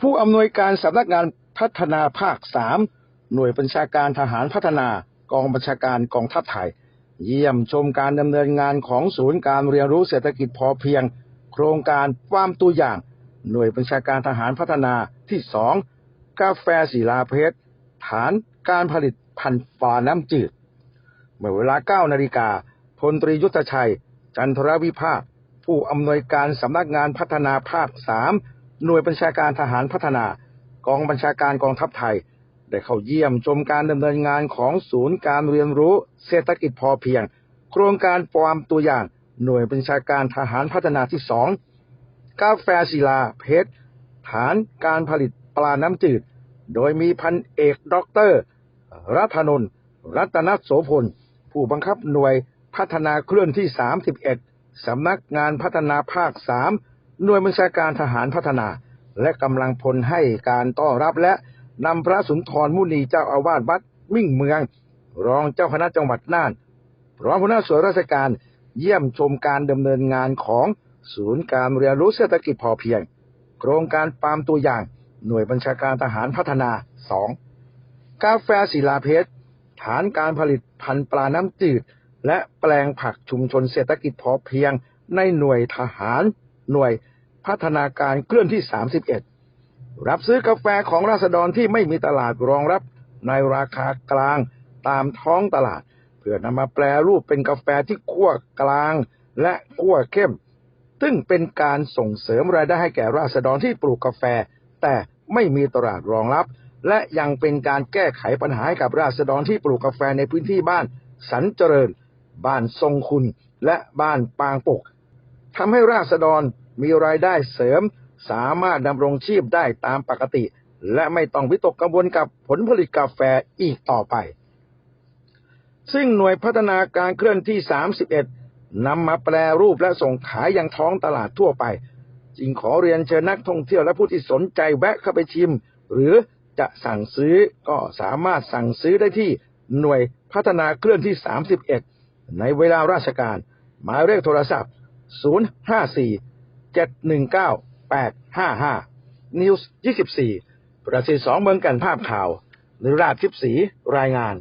ผู้อำนวยการสำนักงานพัฒนาภาค 3 หน่วยบัญชาการทหารพัฒนากองบัญชาการกองทัพไทย เยี่ยมชมการดำเนินงานของศูนย์การเรียนรู้เศรษฐกิจพอเพียง โครงการความตัวอย่าง หน่วยบัญชาการทหารพัฒนาที่สองกาแฟศิลาเพชร ฐานการผลิตพันธุ์ปลาน้ำจืด เมื่อเวลา 9 นาฬิกาพลตรียุทธชัย จันทรวิภาค ผู้อำนวยการสำนักงานพัฒนาภาค 3 หน่วยบัญชาการทหารพัฒนากองบัญชาการกองทัพไทย ได้เข้าเยี่ยมชมการดำเนินงานของศูนย์การเรียนรู้เศรษฐกิจพอเพียง โครงการฟาร์มตัวอย่างหน่วยบัญชาการทหารพัฒนาที่สองกาแฟศิลาเพชรฐานการผลิตปลาน้ำจืด โดยมีพันเอกด็อกเตอร์ รัฐนนท์รัตนโสพล ผู้บังคับหน่วยพัฒนาเคลื่อนที่ 31สำนักงานพัฒนาภาค 3 หน่วยบัญชาการทหารพัฒนา และกำลังพลให้การต้อนรับและนำพระสุนทรมุนีเจ้าอาวาสวัดมิ่งเมือง รองเจ้าคณะจังหวัดน่านพร้อมหัวหน้าส่วนราชการเยี่ยมชมการดำเนินงานของศูนย์การเรียนรู้เศรษฐกิจพอเพียง โครงการปาล์มตัวอย่าง หน่วยบัญชาการทหารพัฒนา 2 กาแฟศิลาเพชร ฐานการผลิตพันธุ์ปลาน้ำจืด และแปลงผักชุมชนเศรษฐกิจพอเพียงในหน่วยทหาร หน่วยพัฒนาการเคลื่อนที่ 31 รับซื้อกาแฟของราษฎรที่ไม่มีตลาดรองรับในราคากลางตามท้องตลาด เพื่อนำมาแปลรูปเป็นกาแฟที่คั่วกลางและคั่วเข้ม ซึ่งเป็นการส่งเสริมรายได้ให้แก่ราษฎรที่ปลูกกาแฟ แต่ไม่มีตลาดรองรับ และยังเป็นการแก้ไขปัญหาให้กับราษฎรที่ปลูกกาแฟในพื้นที่บ้าน สันเจริญ บ้านทรงคุณ และบ้านปางปก ทำให้ราษฎรมีรายได้เสริม สามารถดำรงชีพได้ตามปกติ และไม่ต้องวิตกกังวลกับผลผลิตกาแฟอีกต่อไป ซึ่งหน่วยพัฒนาการเคลื่อนที่ 31นำมาแปลรูปและส่งขายยังท้องตลาดทั่วไป จึงขอเรียนเชิญนักท่องเที่ยวและผู้ที่สนใจแวะเข้าไปชิม หรือจะสั่งซื้อก็สามารถสั่งซื้อได้ที่หน่วยพัฒนาเคลื่อนที่ 31 ในเวลาราชการ หมายเลขโทรศัพท์ 054 719 855 News 24 ประสิทธิ์สองเมืองกันภาพข่าวหรือราชทิพสีรายงาน